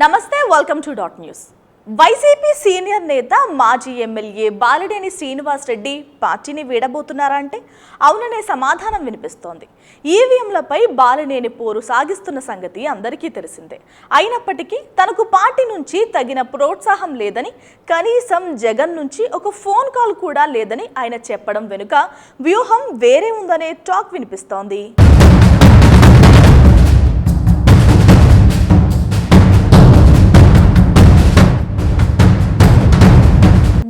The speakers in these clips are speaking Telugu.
నమస్తే welcome to dot news YCP senior నేత మాజీ ఎమ్మెల్యే బాలినేని శ్రీనివాస్ రెడ్డి పార్టీని వీడబోతున్నారా అంటే? అవుననే సమాధానం వినిపిస్తోంది. ఈవీఎంలపై బాలినేని పోరు సాగిస్తున్న సంగతి అందరికీ తెలిసిందే. అయినప్పటికీ తనకు పార్టీ నుంచి తగిన ప్రోత్సాహం లేదని కనీసం జగన్ నుంచి ఒక ఫోన్ కాల్ కూడా లేదని ఆయన చెప్పడం వెనుక వ్యూహం వేరే ఉందనే టాక్ వినిపిస్తోంది.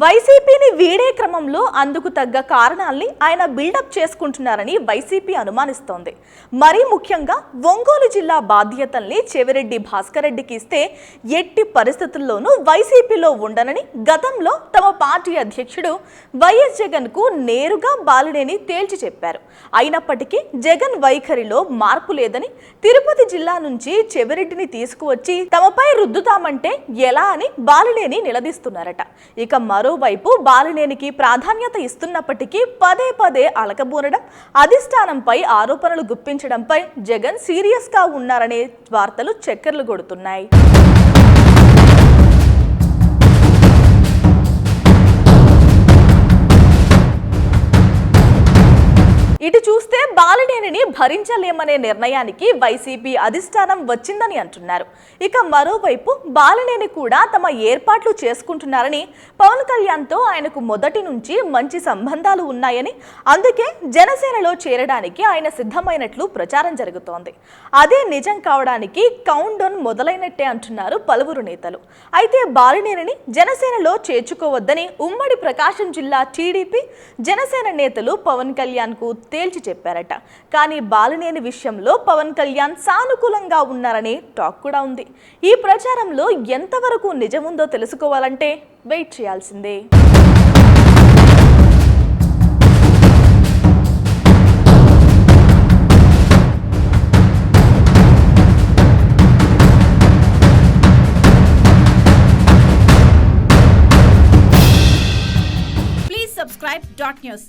వైసీపీని వీడే క్రమంలో అందుకు తగ్గ కారణాల్ని ఆయన బిల్డప్ చేసుకుంటున్నారని వైసీపీ అనుమానిస్తోంది. మరీ ముఖ్యంగా ఒంగోలు జిల్లా బాధ్యతల్ని చెవిరెడ్డి భాస్కర్ రెడ్డికి ఇస్తే ఎట్టి పరిస్థితుల్లోనూ వైసీపీలో ఉండనని గతంలో తమ పార్టీ అధ్యక్షుడు వైఎస్ జగన్కు నేరుగా బాలుడేని తేల్చి చెప్పారు. అయినప్పటికీ జగన్ వైఖరిలో మార్పు లేదని తిరుపతి జిల్లా నుంచి చెవిరెడ్డిని తీసుకువచ్చి తమపై రుద్దుతామంటే ఎలా అని బాలుడేని నిలదీస్తున్నారట. ఇక మరో మరోవైపు బాలినేనికి ప్రాధాన్యత ఇస్తున్నప్పటికీ పదే పదే అలకబూనడం అధిష్టానంపై ఆరోపణలు గుప్పించడంపై జగన్ సీరియస్గా ఉన్నారనే వార్తలు చక్కర్లు కొడుతున్నాయి. ఇటు చూస్తే బాలినేనిని భరించలేమనే నిర్ణయానికి వైసీపీ అధిష్టానం వచ్చిందని అంటున్నారు. ఇక మరోవైపు బాలినేని కూడా తమ ఏర్పాట్లు చేసుకుంటున్నారని పవన్ కళ్యాణ్తో ఆయనకు మొదటి నుంచి మంచి సంబంధాలు ఉన్నాయని అందుకే జనసేనలో చేరడానికి ఆయన సిద్ధమైనట్లు ప్రచారం జరుగుతోంది. అదే నిజం కావడానికి కౌంట్ డౌన్ మొదలైనట్టే అంటున్నారు పలువురు నేతలు. అయితే బాలినేనిని జనసేనలో చేర్చుకోవద్దని ఉమ్మడి ప్రకాశం జిల్లా టీడీపీ జనసేన నేతలు పవన్ కళ్యాణ్కు తేల్చి చెప్పారట. కానీ బాలినేని విషయంలో పవన్ కళ్యాణ్ సానుకూలంగా ఉన్నారనే టాక్ కూడా ఉంది. ఈ ప్రచారంలో ఎంతవరకు నిజముందో తెలుసుకోవాలంటే వెయిట్ చేయాల్సిందే. Please subscribe Dot News.